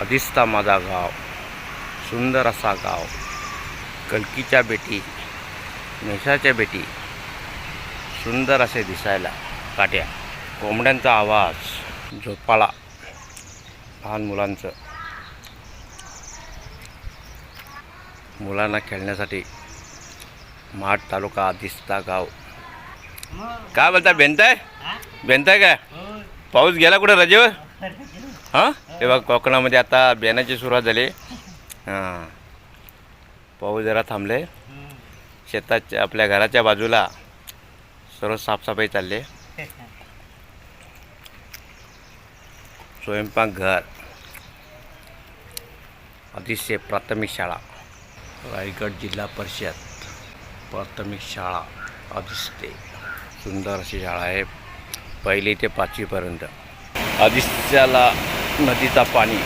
अधिसता माझा गाव सुंदर असा गाव कलकीच्या बेटी मेषाच्या बेटी सुंदर असे दिसायला काट्या. कोंबड्यांचा आवाज झोपाळा लहान मुलांचं. मुलांना खेळण्यासाठी माठ तालुका अधिसता गाव. काय बोलता बेनताय? बेनताय काय? पाऊस गेला कुठं रजेवर? हां? हे कोकणामध्ये आता बियाण्याची सुरुवात झाली. हां. पाऊस जरा थांबले. शेताच्या आपल्या घराच्या बाजूला सर्व साफसफाई चालली. स्वयंपाकघर अतिशय प्राथमिक शाळा. रायगड जिल्हा परिषद प्राथमिक शाळा अतिशय सुंदर अशी शाळा आहे. पहिली ते पाचवीपर्यंत अदिस्याला नदीचा पाणी.